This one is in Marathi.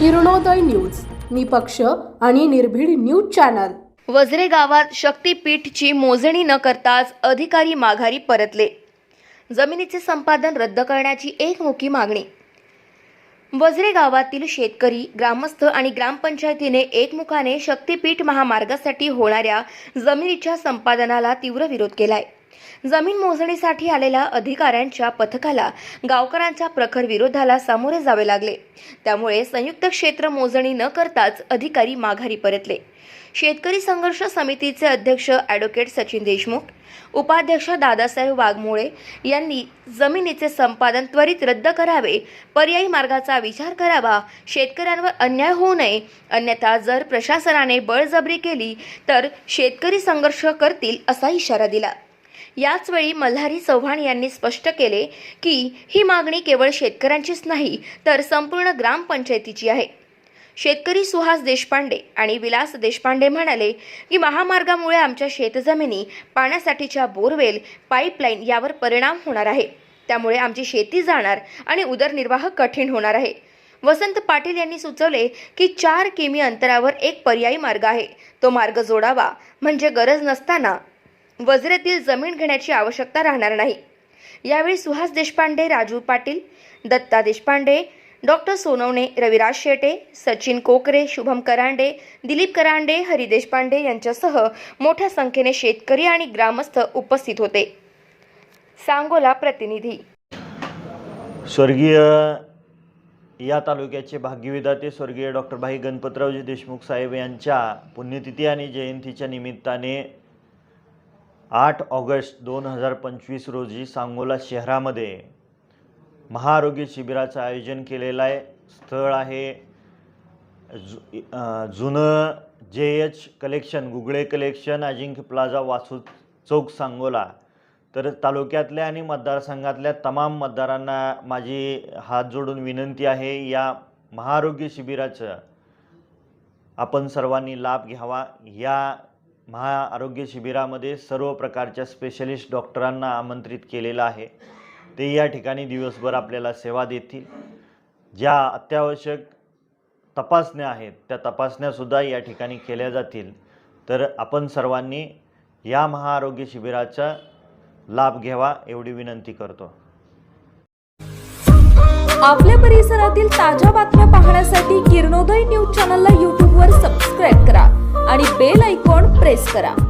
किरणोदय न्यूज निपक्ष आणि निर्भीड न्यूज चॅनल. वजरे गावात शक्तीपीठची मोजणी न करताच अधिकारी माघारी परतले. जमिनीचे संपादन रद्द करण्याची एकमुखी मागणी. वजरे गावातील शेतकरी ग्रामस्थ आणि ग्रामपंचायतीने एकमुखाने शक्तीपीठ महामार्गासाठी होणाऱ्या जमिनीच्या संपादनाला तीव्र विरोध केलाय. जमीन मोजणीसाठी आलेल्या अधिकाऱ्यांच्या पथकाला गावकऱ्यांच्या प्रखर विरोधाला सामोरे जावे लागले. त्यामुळे संयुक्त क्षेत्र मोजणी न करताच अधिकारी माघारी परतले. शेतकरी संघर्ष समितीचे अध्यक्ष ॲडव्होकेट सचिन देशमुख उपाध्यक्ष दादासाहेब वाघमोळे यांनी जमिनीचे संपादन त्वरित रद्द करावे पर्यायी मार्गाचा विचार करावा शेतकऱ्यांवर अन्याय होऊ नये अन्यथा जर प्रशासनाने बळजबरी केली तर शेतकरी संघर्ष करतील असा इशारा दिला. याचवेळी मल्हारी चव्हाण यांनी स्पष्ट केले की ही मागणी केवळ शेतकऱ्यांचीच नाही तर संपूर्ण ग्रामपंचायतीची आहे. शेतकरी सुहास देशपांडे आणि विलास देशपांडे म्हणाले की महामार्गामुळे आमच्या शेतजमिनी पाण्यासाठीच्या बोरवेल पाईपलाईन यावर परिणाम होणार आहे. त्यामुळे आमची शेती जाणार आणि उदरनिर्वाह कठीण होणार आहे. वसंत पाटील यांनी सुचवले की चार किमी अंतरावर एक पर्यायी मार्ग आहे. तो मार्ग जोडावा म्हणजे गरज नसताना वजरेतील जमीन घेण्याची आवश्यकता राहणार नाही. यावेळी सुहास देशपांडे राजू पाटील दत्ता देशपांडे डॉक्टर सोनवणे रविराज शेटे सचिन कोकरे शुभम करांडे दिलीप करांडे हरी देशपांडे यांच्यासह मोठ्या संख्येने शेतकरी आणि ग्रामस्थ उपस्थित होते. सांगोला प्रतिनिधी. स्वर्गीय या तालुक्याचे भाग्यविधाते स्वर्गीय डॉक्टर भाई गणपतरावजी देशमुख साहेब यांच्या पुण्यतिथी आणि जयंतीच्या निमित्ताने आठ ऑगस्ट दोन हजार पंचवीस रोजी सांगोला शहरामध्ये महाआरोग्य शिबिराचं आयोजन केलेलं आहे. स्थळ आहे जु जुनं J H collection Gugale collection Ajinkya plaza Vasu chowk Sangola. तर तालुक्यातल्या आणि मतदारसंघातल्या तमाम मतदारांना माझी हात जोडून विनंती आहे या महाआरोग्य शिबिराचं आपण सर्वांनी लाभ घ्यावा. या महाआरोग्य शिबिरामध्ये सर्व प्रकारच्या स्पेशलिस्ट डॉक्टरांना आमंत्रित केलेलं आहे. ते या ठिकाणी दिवसभर आपल्याला सेवा देतील. ज्या अत्यावश्यक तपासण्या आहेत त्या तपासण्यासुद्धा या ठिकाणी केल्या जातील. तर आपण सर्वांनी या महाआरोग्य शिबिराचा लाभ घ्यावा एवढी विनंती करतो. आपल्या परिसरातील ताज्या बातम्या पाहण्यासाठी किरणोदय न्यूज चॅनलला यूट्यूबवर प्रेस करा.